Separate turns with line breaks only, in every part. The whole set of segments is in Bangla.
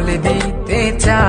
বলে দিতে চাই।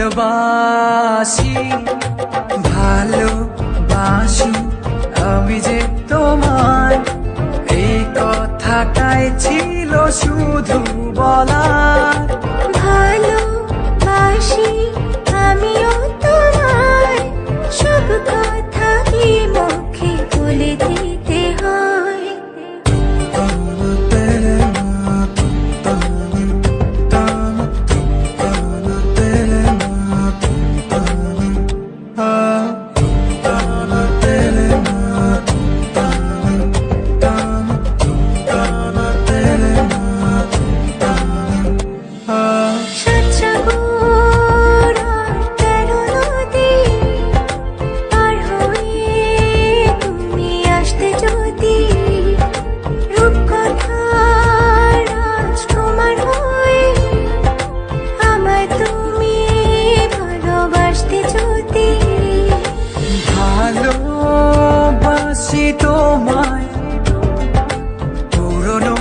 ভালোবাসি
ভালোবাসি।
আমি যে তোমার এই কথাটাই ছিল শুধু বলা
ভালোবাসি, আমিও তোমার সব কথা কি মুখে বলে দিতে
তোমায় পুরনো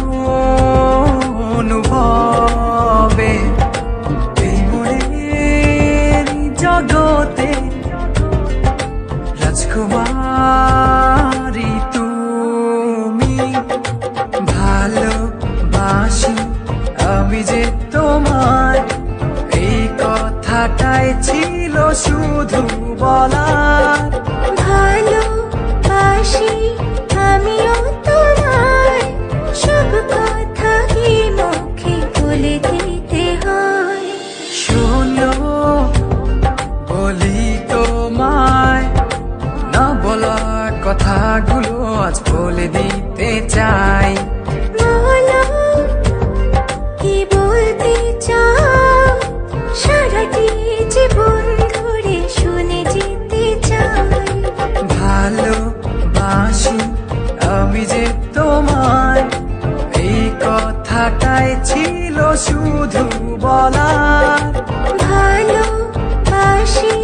অনুভবে এই মনের জগতে রাজকুমারী তুমি। ভালোবাসি আমি যে তোমায়, এই কথাটাই ছিল শুধু বলার।
ভালোবাসি দিতে হয়।
শোনো বলি তোমায় না বলা কথাগুলো আজ বলে দিতে চাই।
জীবন ধরে শুনে যেতে চাই।
ভালোবাসি কথাটাই ছিল শুধু বলা ভালোবাসি